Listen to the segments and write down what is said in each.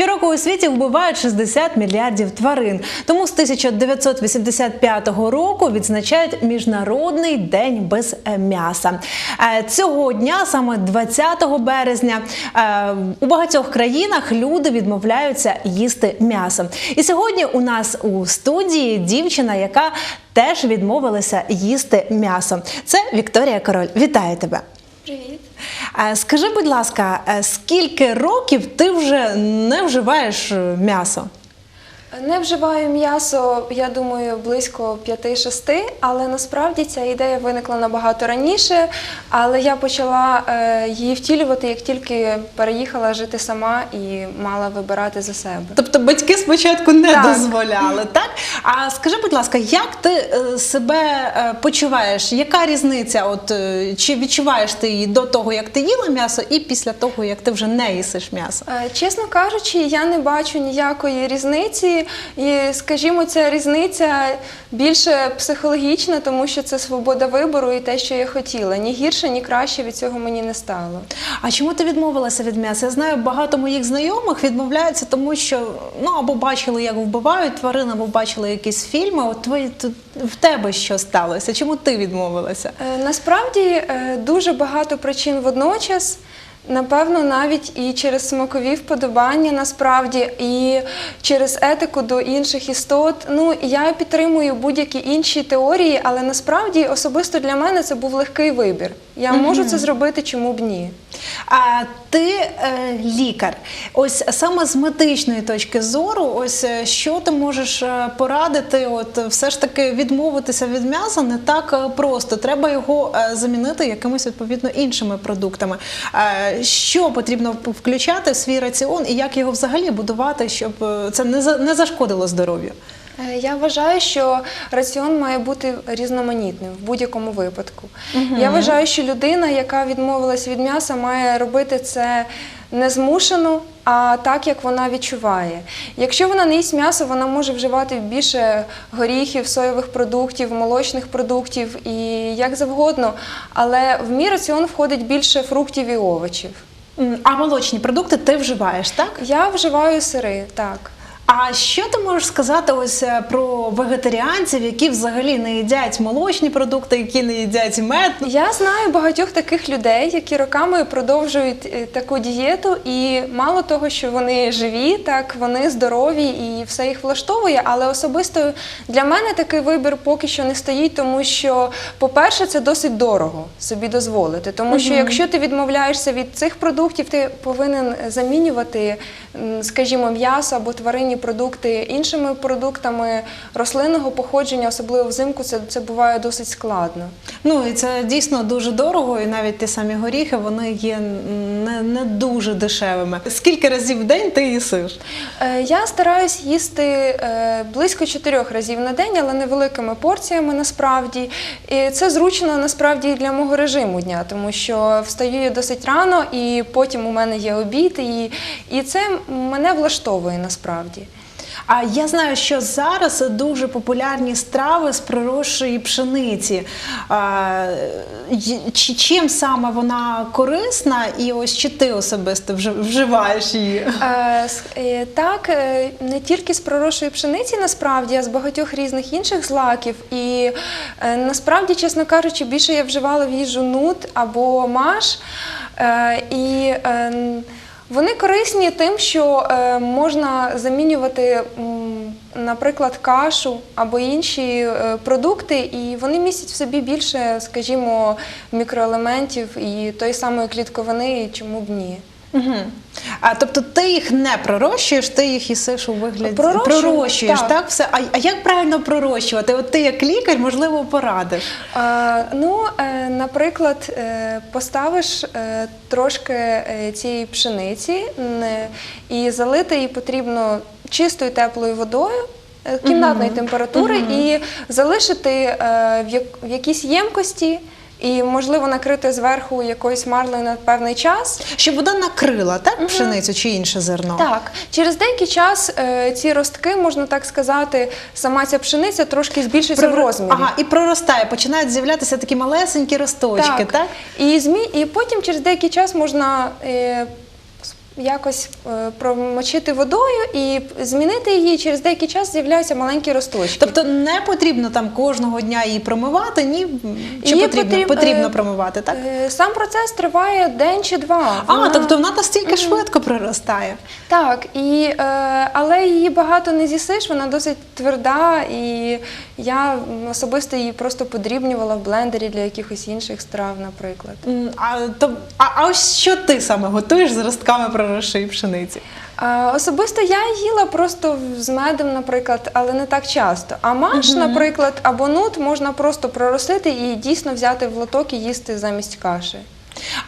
Щороку у світі вбивають 60 мільярдів тварин. Тому з 1985 року відзначають Міжнародний день без е, м'яса. Е, Цього дня, саме 20 березня, е, у багатьох країнах люди відмовляються їсти м'ясо. І сьогодні у нас у студії дівчина, яка теж відмовилася їсти м'ясо. Це Вікторія Король. Вітаю тебе. Е, Скажи, будь ласка, е, скільки років ти вже не вживаєш е, м'ясо? Не вживаю м'ясо, я думаю, близько 5-6, але насправді ця ідея виникла набагато раніше. Але я почала е, її втілювати, як тільки переїхала жити сама і мала вибирати за себе. Тобто батьки спочатку не Так. дозволяли, так? А скажи, будь ласка, як ти е, себе е, почуваєш? Яка різниця? От чи відчуваєш ти її до того, як ти їла м'ясо, і після того, як ти вже не їсиш м'ясо? Чесно кажучи, я не бачу ніякої різниці. І, скажімо, ця різниця більше психологічна, тому що це свобода вибору і те, що я хотіла. Ні гірше, ні краще від цього мені не стало. А чому ти відмовилася від м'яса? Я знаю, багато моїх знайомих відмовляються, тому що ну або бачили, як вбивають тварин, або бачили якісь фільми. От твої в тебе що сталося? Чому ти відмовилася? Е, Насправді е, дуже багато причин водночас. Напевно, навіть і через смакові вподобання, насправді, і через етику до інших істот. Ну, я підтримую будь-які інші теорії, але насправді особисто для мене це був легкий вибір. Я можу це зробити, чому б ні. А ти е, лікар. Ось саме з медичної точки зору, ось е, що ти можеш е, порадити? От все ж таки відмовитися від м'яса не так е, просто. Треба його замінити якимись відповідно іншими продуктами. Е, що потрібно включати в свій раціон і як його взагалі будувати, щоб е, це не зашкодило здоров'ю? Е, Я вважаю, що раціон має бути різноманітним в будь-якому випадку. Я вважаю, що людина, яка відмовилась від м'яса, має робити це не змушено, а так, як вона відчуває. Якщо вона не їсть м'ясо, вона може вживати більше горіхів, соєвих продуктів, молочних продуктів і як завгодно. Але в мій раціон входить більше фруктів і овочів. А молочні продукти ти вживаєш, так? Я вживаю сири, так. А що ти можеш сказати ось е, про вегетаріанців, які взагалі не їдять молочні продукти, які не їдять мед? Я знаю багатьох таких людей, які роками продовжують е, таку дієту, і мало того, що вони живі, так вони здорові і все їх влаштовує. Але особисто для мене такий вибір поки що не стоїть, тому що, по-перше, це досить дорого собі дозволити. Тому що якщо ти відмовляєшся від цих продуктів, ти повинен замінювати, скажімо, м'ясо або тваринні продукти іншими продуктами рослинного походження, особливо взимку, це, це буває досить складно. Ну і це дійсно дуже дорого, і навіть ті самі горіхи вони є не, не дуже дешевими. Скільки разів в день ти їсиш? Е, Я стараюсь їсти е, близько чотирьох разів на день, але невеликими порціями насправді. І це зручно насправді для мого режиму дня, тому що встаю я досить рано, і потім у мене є обід, і, і це мене влаштовує насправді. А я знаю, що зараз дуже популярні страви з проросшої пшениці. Чи, чим саме вона корисна, і ось чи ти особисто вживаєш її? Е, е, Так, е, не тільки з проросшої пшениці, насправді, а з багатьох різних інших злаків. І насправді, чесно кажучи, більше я вживала в їжу нут або маш. І вони корисні тим, що е, можна замінювати, наприклад, кашу або інші е, продукти, і вони містять в собі більше, скажімо, мікроелементів і тої самої клітковини, чому б ні. Угу. А тобто ти їх не пророщуєш, ти їх їсиш у вигляді Пророщую, пророщуєш, так. так. все. А, а як правильно пророщувати? От ти як лікар, можливо, порадиш. Е, ну, е, наприклад, е, поставиш е, трошки е, цієї пшениці і залити її потрібно чистою теплою водою. Кімнатної температури і залишити е, в, як, в якійсь ємкості і, можливо, накрити зверху якоюсь марлею на певний час. Щоб вода накрила, так, пшеницю чи інше зерно? Так, через деякий час е, ці ростки, можна так сказати, сама ця пшениця трошки збільшується в розмірі. Ага, і проростає, починають з'являтися такі малесенькі росточки, так? І, змі... і потім через деякий час можна е, якось е, промочити водою і змінити її. Через деякий час з'являються маленькі росточки. Тобто не потрібно там кожного дня її промивати, ні? Чи Її потрібно? потріб- потрібно е, промивати, так? Е, Сам процес триває день чи два. А, Вона- тобто вона настільки швидко проростає. Так, і, е, але її багато не з'їсиш, вона досить тверда, і я м, особисто її просто подрібнювала в блендері для якихось інших страв, наприклад. М, А, то, а, а ось що ти саме готуєш з ростками проросшої пшениці? Особисто я їла просто з медом, наприклад, але не так часто. А маш, наприклад, або нут можна просто проростити і дійсно взяти в лоток і їсти замість каші.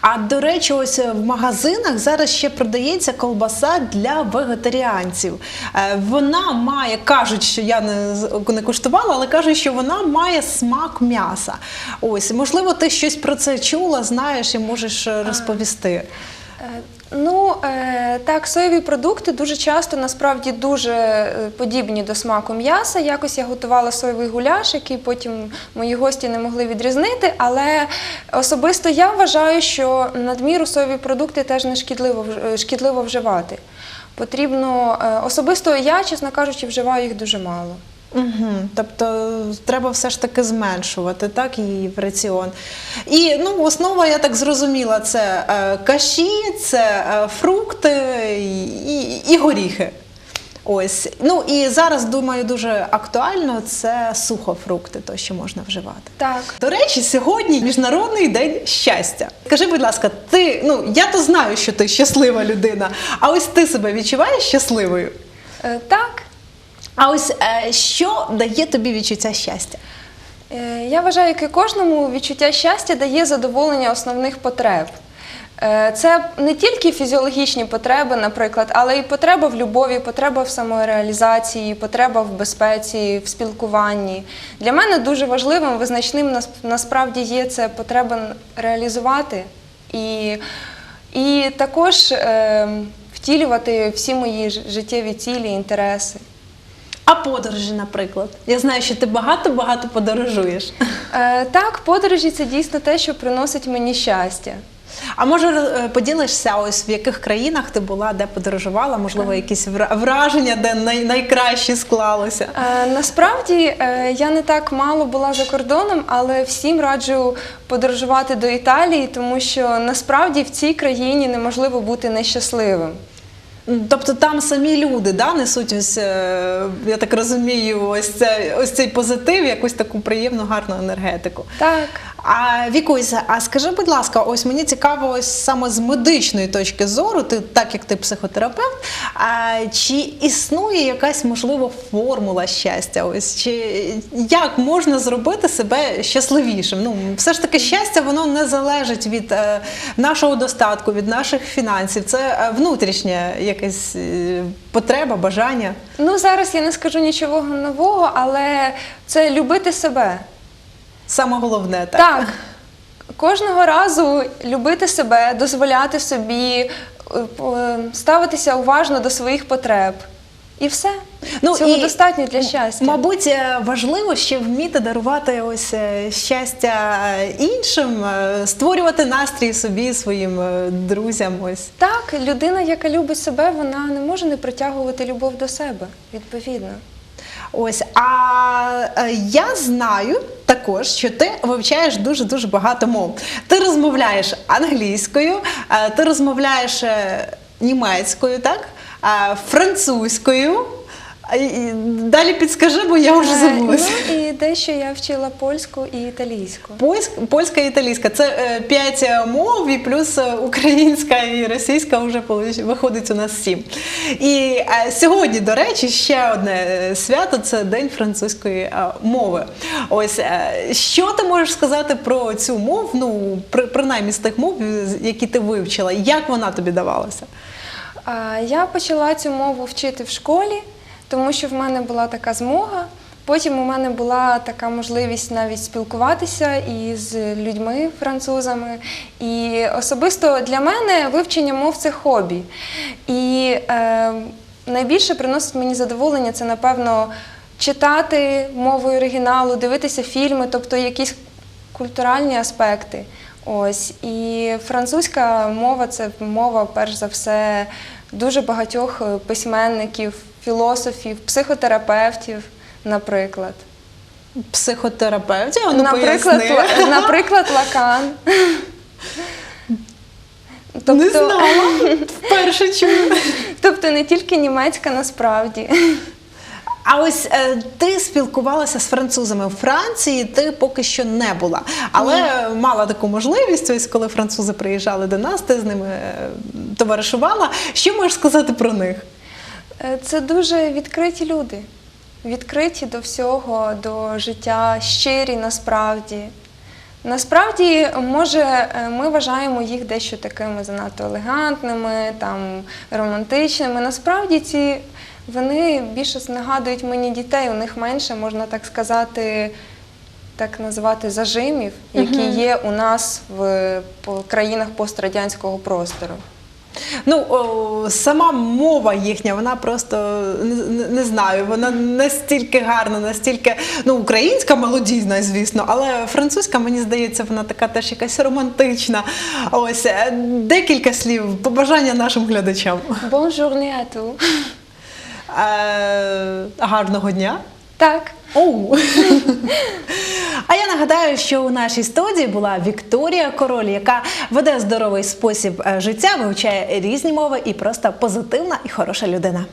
А до речі, ось е, в магазинах зараз ще продається колбаса для вегетаріанців. Е, Вона має, кажуть, що я не, не куштувала, але кажуть, що вона має смак м'яса. Ось, можливо, ти щось про це чула, знаєш і можеш е, розповісти. Ну е, так, соєві продукти дуже часто насправді дуже е, подібні до смаку м'яса. Якось я готувала соєвий гуляш, який потім мої гості не могли відрізнити. Але особисто я вважаю, що надміру соєві продукти теж не шкідливо е, шкідливо вживати. Потрібно особисто я, чесно кажучи, вживаю їх дуже мало. Угу. Тобто треба все ж таки зменшувати так, її в раціон. І ну, основа, я так зрозуміла, це е, каші, це е, фрукти і, і, і горіхи. Ось. Ну і зараз, думаю, дуже актуально це сухофрукти, то, що можна вживати. Так. До речі, сьогодні міжнародний день щастя. Скажи, будь ласка, ти ну я то знаю, що ти щаслива людина, а ось ти себе відчуваєш щасливою? Е, так. А ось е, що дає тобі відчуття щастя? Е, Я вважаю, як і кожному відчуття щастя дає задоволення основних потреб. Е, Це не тільки фізіологічні потреби, наприклад, але й потреба в любові, потреба в самореалізації, потреба в безпеці, в спілкуванні. Для мене дуже важливим, визначним нас- насправді є це потреба реалізувати і, і також е, втілювати всі мої життєві цілі, інтереси. А подорожі, наприклад. Я знаю, що ти багато-багато подорожуєш. Е, Так, подорожі це дійсно те, що приносить мені щастя. А може е, поділишся, ось в яких країнах ти була, де подорожувала, можливо, якісь вра- враження, де най- найкраще склалося? Е, Насправді е, я не так мало була за кордоном, але всім раджу подорожувати до Італії, тому що насправді в цій країні неможливо бути нещасливим. Тобто там самі люди да, несуть ось, е, я так розумію, ось, це, ось цей позитив, якусь таку приємну, гарну енергетику. Так. А Вікусь, а скажи, будь ласка, ось мені цікаво, ось саме з медичної точки зору, ти так як ти психотерапевт, а чи існує якась можливо формула щастя? Ось чи як можна зробити себе щасливішим? Ну все ж таки, щастя воно не залежить від е, нашого достатку, від наших фінансів. Це е, внутрішня якась е, потреба, бажання. Ну зараз я не скажу нічого нового, але це любити себе. Саме головне, так. Так. Кожного разу любити себе, дозволяти собі е, е, ставитися уважно до своїх потреб. І все. Ну, Цього і, достатньо для щастя. Мабуть, е, важливо ще вміти дарувати ось щастя іншим, створювати настрій собі, своїм друзям. Ось. Так, людина, яка любить себе, вона не може не притягувати любов до себе, відповідно. Ось. А е, я знаю також, що ти вивчаєш дуже дуже багато мов. Ти розмовляєш англійською, е, ти розмовляєш е, німецькою, так? Французькою. А, і- Далі підскажи, бо я вже Е, забулася. Ну і дещо я вчила польську і італійську. Польська, польська і італійська це е, п'ять е, мов, і плюс е, українська і російська вже виходить у нас сім. І е, сьогодні, до речі, ще одне е, свято це День французької е, мови. Ось е, що ти можеш сказати про цю мову? Ну, при- принаймні з тих мов, з- які ти вивчила, як вона тобі давалася? А, Я почала цю мову вчити в школі, тому що в мене була така змога. Потім у мене була така можливість навіть спілкуватися із людьми, французами. І особисто для мене вивчення мов це хобі. І е, найбільше приносить мені задоволення це, напевно, читати мовою оригіналу, дивитися фільми, тобто якісь культуральні аспекти. Ось і французька мова це мова, перш за все, дуже багатьох письменників, філософів, психотерапевтів, наприклад. Психотерапевтів, ну наприклад, поясни. Наприклад, Лакан. Тобто, Не знала. Вперше чую. тобто не тільки німецька насправді. А ось е, ти спілкувалася з французами у Франції, ти поки що не була, але мала таку можливість. Ось коли французи приїжджали до нас, ти з ними е, товаришувала. Що можеш сказати про них? Е, Це дуже відкриті люди, відкриті до всього, до життя, щирі насправді. Насправді, може, е, ми вважаємо їх дещо такими занадто елегантними, там, романтичними. Насправді ці вони більше нагадують мені дітей, у них менше, можна так сказати, так називати зажимів, які є у нас в країнах пострадянського простору. Ну, о, сама мова їхня, вона просто не, не- знаю, вона настільки гарна, настільки ну, українська мелодійна, звісно, але французька, мені здається, вона така теж якась романтична. Ось е, декілька слів, побажання нашим глядачам. Bonjour à. Е, гарного дня. Так. Оу. А я нагадаю, що у нашій студії була Вікторія Король, яка веде здоровий спосіб е, життя, вивчає різні мови і просто позитивна і хороша людина.